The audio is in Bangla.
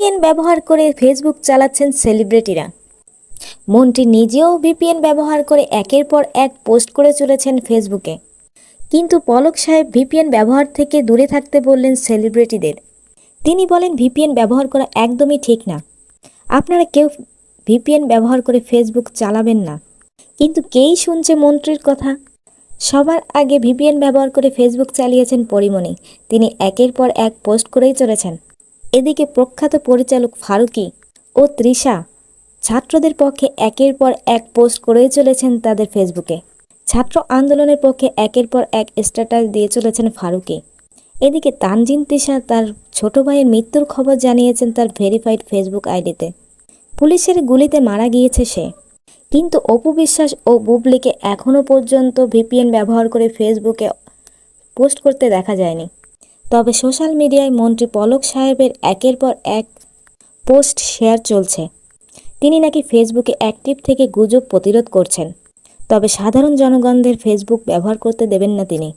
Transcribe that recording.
ভিপিএন ব্যবহার করে ফেসবুক চালাচ্ছেন সেলিব্রিটিরা মন্ত্রী নিজেও ভিপিএন ব্যবহার করে একের পর এক পোস্ট করে চলেছেন ফেসবুকে কিন্তু পলক সাহেব ভিপিএন ব্যবহার থেকে দূরে থাকতে বললেন সেলিব্রিটিদের তিনি বলেন ভিপিএন ব্যবহার করা একদমই ঠিক না। আপনারা কেউ ভিপিএন ব্যবহার করে ফেসবুক চালাবেন না। কিন্তু কেই শুনছে মন্ত্রীর কথা? সবার আগে ভিপিএন ব্যবহার করে ফেসবুক চালিয়েছেন পরিমণি। তিনি একের পর এক পোস্ট করেই চলেছেন। এদিকে প্রখ্যাত পরিচালক ফারুকি ও তৃষা ছাত্রদের পক্ষে একের পর এক পোস্ট করেই চলেছেন তাদের ফেসবুকে। ছাত্র আন্দোলনের পক্ষে একের পর এক স্ট্যাটাস দিয়ে চলেছেন ফারুকি। এদিকে তানজিন তিশা তার ছোট ভাইয়ের মৃত্যুর খবর জানিয়েছেন তার ভেরিফাইড ফেসবুক আইডিতে। পুলিশের গুলিতে মারা গিয়েছে সে। কিন্তু অপু বিশ্বাস ও বুবলিকে এখনও পর্যন্ত ভিপিএন ব্যবহার করে ফেসবুকে পোস্ট করতে দেখা যায়নি। তবে সোশ্যাল মিডিয়ায় মন্ত্রী পলক সাহেবের একের পর এক পোস্ট শেয়ার চলছে। তিনি নাকি ফেসবুকে অ্যাক্টিভ থেকে গুজব প্রতিরোধ করছেন। তবে সাধারণ জনগণদের ফেসবুক ব্যবহার করতে দেবেন না তিনি।